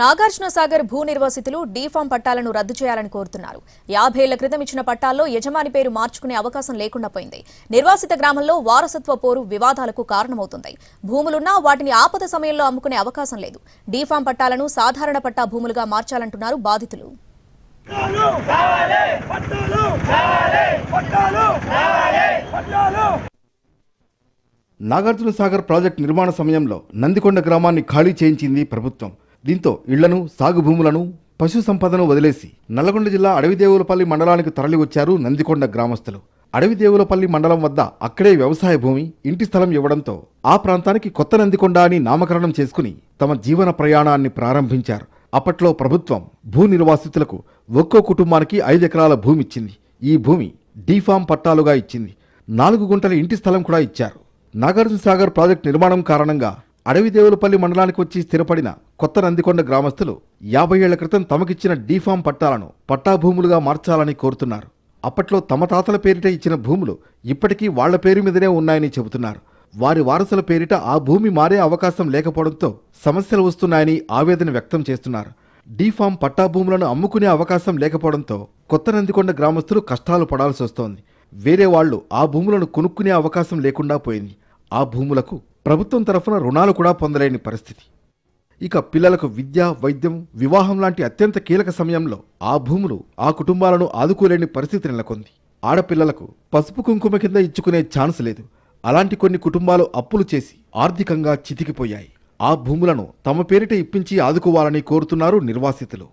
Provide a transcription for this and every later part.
నాగార్జున సాగర్ భూ నిర్వాసితులు డీఫామ్ పట్టాలను రద్దు చేయాలని కోరుతున్నారు. యాభై ఏళ్ళ క్రితం ఇచ్చిన పట్టాల్లో యజమాని పేరు మార్చుకునే అవకాశం లేకుండా పోయింది. నిర్వాసిత గ్రామంలో వారసత్వ పోరు వివాదాలకు కారణమవుతుంది. భూములున్నా వాటిని ఆపద సమయంలో అమ్ముకునే అవకాశం లేదు. డీఫామ్ పట్టాలను సాధారణ పట్టా భూములుగా మార్చాలంటున్నారు బాధితులు. నాగార్జున సాగర్ ప్రాజెక్టు నిర్మాణ సమయంలో నందికొండ గ్రామాన్ని ఖాళీ చేయించింది ప్రభుత్వం. దీంతో ఇళ్ళను సాగు భూములను పశు సంపదను వదిలేసి నల్లగొండ జిల్లా అడవిదేవులపల్లి మండలానికి తరలివచ్చారు నందికొండ గ్రామస్తులు. అడవిదేవులపల్లి మండలం వద్ద అక్కడే వ్యవసాయ భూమి ఇంటి స్థలం ఇవ్వడంతో ఆ ప్రాంతానికి కొత్త నందికొండ అని నామకరణం చేసుకుని తమ జీవన ప్రయాణాన్ని ప్రారంభించారు. అప్పట్లో ప్రభుత్వం భూ నిర్వాసితులకు ఒక్కో కుటుంబానికి ఐదు ఎకరాల భూమి ఇచ్చింది. ఈ భూమి డీఫామ్ పట్టాలుగా ఇచ్చింది. నాలుగు గుంటల ఇంటి స్థలం కూడా ఇచ్చారు. నాగార్జున సాగర్ ప్రాజెక్టు నిర్మాణం కారణంగా అడవిదేవులపల్లి మండలానికి వచ్చి స్థిరపడిన కొత్త నందికొండ గ్రామస్తులు యాభై ఏళ్ళ క్రితం తమకిచ్చిన డీఫామ్ పట్టాలను పట్టాభూములుగా మార్చాలని కోరుతున్నారు. అప్పట్లో తమ తాతల పేరిట ఇచ్చిన భూములు ఇప్పటికీ వాళ్ళ పేరు మీదనే ఉన్నాయని చెబుతున్నారు. వారి వారసుల పేరిట ఆ భూమి మారే అవకాశం లేకపోవడంతో సమస్యలు వస్తున్నాయని ఆవేదన వ్యక్తం చేస్తున్నారు. డీఫామ్ పట్టాభూములను అమ్ముకునే అవకాశం లేకపోవడంతో కొత్త నందికొండ గ్రామస్తులు కష్టాలు పడాల్సి వస్తోంది. వేరే వాళ్ళు ఆ భూములను కొనుక్కునే అవకాశం లేకుండా పోయింది. ఆ భూములకు ప్రభుత్వం తరఫున రుణాలు కూడా పొందలేని పరిస్థితి. ఇక పిల్లలకు విద్య వైద్యం వివాహం లాంటి అత్యంత కీలక సమయంలో ఆ భూములు ఆ కుటుంబాలను ఆదుకోలేని పరిస్థితి నెలకొంది. ఆడపిల్లలకు పసుపు కుంకుమ కింద ఇచ్చుకునే ఛాన్స్ లేదు. అలాంటి కొన్ని కుటుంబాలు అప్పులు చేసి ఆర్థికంగా చితికిపోయాయి. ఆ భూములను తమ పేరిట ఇప్పించి ఆదుకోవాలని కోరుతున్నారు నిర్వాసితులు.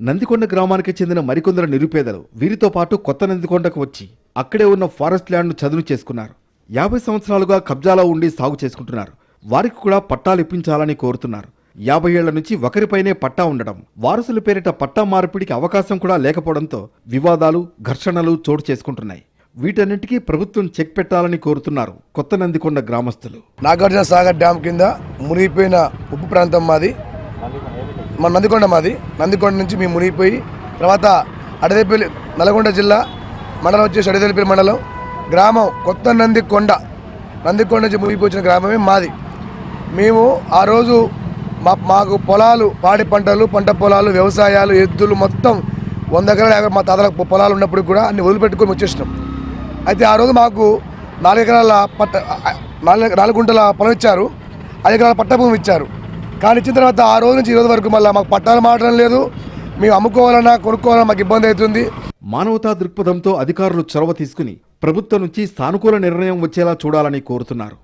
నందికొండ గ్రామానికి చెందిన మరికొందరు నిరుపేదలు వీరితో పాటు కొత్త నందికొండకు వచ్చి అక్కడే ఉన్న ఫారెస్ట్ ల్యాండ్ను చదును చేసుకున్నారు. యాభై సంవత్సరాలుగా కబ్జాలో ఉండి సాగు చేసుకుంటున్నారు. వారికి కూడా పట్టాలు ఇప్పించాలని కోరుతున్నారు. యాభై ఏళ్ళ నుంచి ఒకరిపైనే పట్టా ఉండడం వారసుల పేరిట పట్టా మార్పిడికి అవకాశం కూడా లేకపోవడంతో వివాదాలు ఘర్షణలు చోటు చేసుకుంటున్నాయి. వీటన్నిటికీ ప్రభుత్వం చెక్ పెట్టాలని కోరుతున్నారు కొత్త నందికొండ గ్రామస్తులు. నాగార్జున సాగర్ డ్యామ్ కింద మునిగిపోయిన ఉప్పు ప్రాంతం మాది. మన నందికొండ మాది. నందికొండ నుంచి మేము మునిగిపోయి తర్వాత అడదేపల్లి నల్గొండ జిల్లా మండలం వచ్చేసి అడదేపల్లి మండలం. గ్రామం కొత్త నందికొండ. నందికొండ నుంచి మునిగిపోయిన గ్రామమే మాది. మేము ఆ రోజు మా మాకు పొలాలు పాడి పంటలు పంట పొలాలు వ్యవసాయాలు ఎద్దులు మొత్తం వంద ఎకరాలు యాభై మా తాతలకు పొలాలు ఉన్నప్పుడు కూడా అన్ని వదిలిపెట్టుకొని వచ్చేసినాం. అయితే ఆ రోజు మాకు నాలుగు ఎకరాల పట్ట నాలుగు నాలుగు గుంటల పొలం ఇచ్చారు. ఐదు ఎకరాల పట్ట భూమి ఇచ్చారు. కానీ ఇచ్చిన తర్వాత ఆ రోజు నుంచి ఈ రోజు వరకు మళ్ళీ మాకు పట్టాలు మారడం లేదు. మేము అమ్ముకోవాలన్నా కొనుక్కోవాలన్నా మాకు ఇబ్బంది అవుతుంది. మానవతా దృక్పథంతో అధికారులు చొరవ తీసుకుని ప్రభుత్వం నుంచి సానుకూల నిర్ణయం వచ్చేలా చూడాలని కోరుతున్నారు.